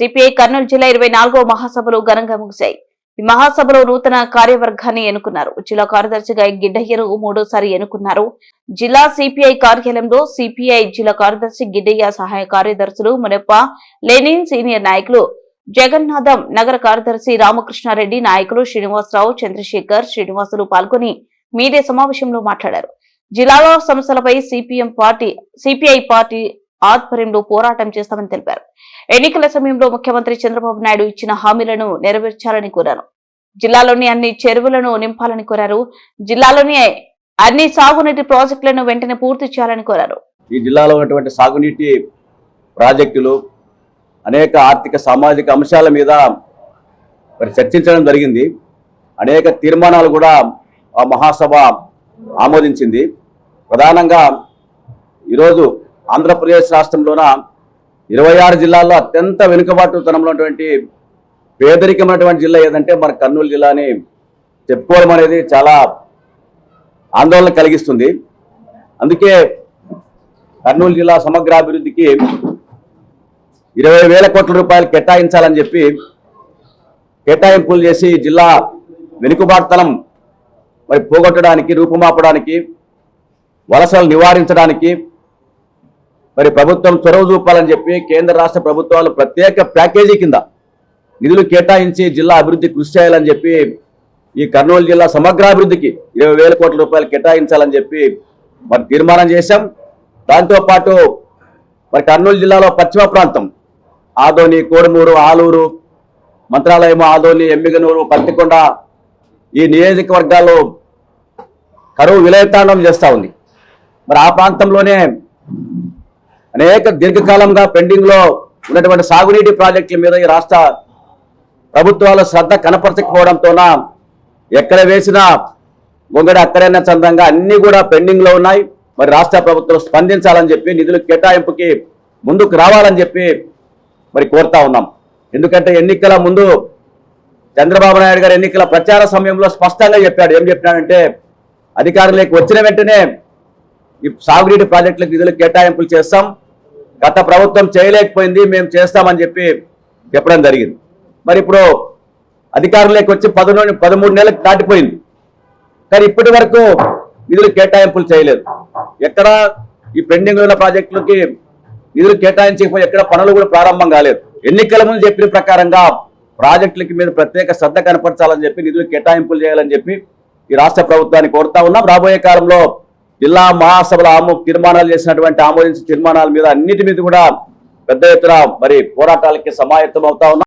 CPI Kurnool జిల్లా ఇరవై నాలుగో మహాసభలు ఘనంగా ముగిశాయి. ఈ మహాసభలో నూతన కార్యవర్గాన్ని ఎన్నుకున్నారు. జిల్లా కార్యదర్శిగా గిడ్డయ్యను మూడోసారి ఎన్నుకున్నారు. జిల్లా సిపిఐ కార్యాలయంలో సిపిఐ జిల్లా కార్యదర్శి గిడ్డయ్య సహాయ కార్యదర్శులు మునప్ప లెనిన్ సీనియర్ నాయకులు జగన్నాథం నగర కార్యదర్శి రామకృష్ణారెడ్డి నాయకులు శ్రీనివాసరావు చంద్రశేఖర్ శ్రీనివాసులు పాల్గొని మీడియా సమావేశంలో మాట్లాడారు. జిల్లాలో సమస్యలపై సిపిఎం పార్టీ సిపిఐ పార్టీ ఆధ్వర్యంలో పోరాటం చేస్తామని తెలిపారు. ఎన్నికల సమయంలో ముఖ్యమంత్రి చంద్రబాబు నాయుడు ఇచ్చిన హామీలను నెరవేర్చాలని కోరారు. జిల్లాలోని అన్ని చెరువులను నింపాలని కోరారు. జిల్లాలోని అన్ని సాగునీటి ప్రాజెక్టులను వెంటనే పూర్తి చేయాలని కోరారు. ఈ జిల్లాలో ఉన్నటువంటి సాగునీటి ప్రాజెక్టులు అనేక ఆర్థిక సామాజిక అంశాల మీద మరి చర్చించడం జరిగింది. అనేక తీర్మానాలు కూడా ఆ మహాసభ ఆమోదించింది. ప్రధానంగా ఈరోజు ఆంధ్రప్రదేశ్ రాష్ట్రంలోన ఇరవై ఆరు జిల్లాల్లో అత్యంత వెనుకబాటుతనంలో ఉన్నటువంటి పేదరికమైనటువంటి జిల్లా ఏదంటే మన కర్నూలు జిల్లాని చెప్పుకోవడం అనేది చాలా ఆందోళన కలిగిస్తుంది. అందుకే కర్నూలు జిల్లా సమగ్రాభివృద్ధికి ఇరవై వేల కోట్ల రూపాయలు కేటాయించాలని చెప్పి కేటాయింపులు చేసి జిల్లా వెనుకబాటుతనం మరి పోగొట్టడానికి రూపుమాపడానికి వలసలు నివారించడానికి మరి ప్రభుత్వం చొరవ చూపాలని చెప్పి కేంద్ర రాష్ట్ర ప్రభుత్వాలు ప్రత్యేక ప్యాకేజీ కింద నిధులు కేటాయించి జిల్లా అభివృద్ధి కృషి చేయాలని చెప్పి ఈ కర్నూలు జిల్లా సమగ్రాభివృద్ధికి ఇరవై వేల కోట్ల రూపాయలు కేటాయించాలని చెప్పి మరి తీర్మానం చేశాం. దాంతోపాటు మరి కర్నూలు జిల్లాలో పశ్చిమ ప్రాంతం ఆదోని కోడమూరు ఆలూరు మంత్రాలయం ఆదోని ఎమ్మిగనూరు పత్తికొండ ఈ నియోజకవర్గాల్లో కరువు విలయతాండం చేస్తూ ఉంది. మరి ఆ ప్రాంతంలోనే అనేక దీర్ఘకాలంగా పెండింగ్లో ఉన్నటువంటి సాగునీటి ప్రాజెక్టుల మీద ఈ రాష్ట్ర ప్రభుత్వాలు శ్రద్ధ కనపరచకపోవడంతోన ఎక్కడ వేసినా గొంగడి అక్కడైనా చందంగా అన్ని కూడా పెండింగ్లో ఉన్నాయి. మరి రాష్ట్ర ప్రభుత్వం స్పందించాలని చెప్పి నిధులు కేటాయింపుకి ముందుకు రావాలని చెప్పి మరి కోరుతా ఉన్నాం. ఎందుకంటే ఎన్నికల ముందు చంద్రబాబు నాయుడు గారు ఎన్నికల ప్రచార సమయంలో స్పష్టంగా చెప్పాడు. ఏం చెప్పినాడంటే అధికారులకు వచ్చిన వెంటనే ఈ సాగునీటి ప్రాజెక్టులకు నిధులు కేటాయింపులు చేస్తాం. గత ప్రభుత్వం చేయలేకపోయింది మేము చేస్తామని చెప్పి చెప్పడం జరిగింది. మరి ఇప్పుడు అధికారంలోకి వచ్చి పదకొండు పదమూడు నెలలకు దాటిపోయింది. కానీ ఇప్పటి వరకు నిధులు కేటాయింపులు చేయలేదు. ఎక్కడ ఈ పెండింగ్ ఉన్న ప్రాజెక్టులకి నిధులు కేటాయించకపోయి ఎక్కడ పనులు కూడా ప్రారంభం కాలేదు. ఎన్నికల ముందు చెప్పిన ప్రకారంగా ప్రాజెక్టులకి మీద ప్రత్యేక శ్రద్ధ కనపరచాలని చెప్పి నిధులు కేటాయింపులు చేయాలని చెప్పి ఈ రాష్ట్ర ప్రభుత్వాన్ని కోరుతా ఉన్నాం. రాబోయే కాలంలో జిల్లా మహాసభల ఆమో తీర్మానాలు చేసినటువంటి ఆమోదించిన తీర్మానాల మీద అన్నిటి మీద కూడా పెద్ద ఎత్తున మరి పోరాటాలకి సమాయత్తం అవుతా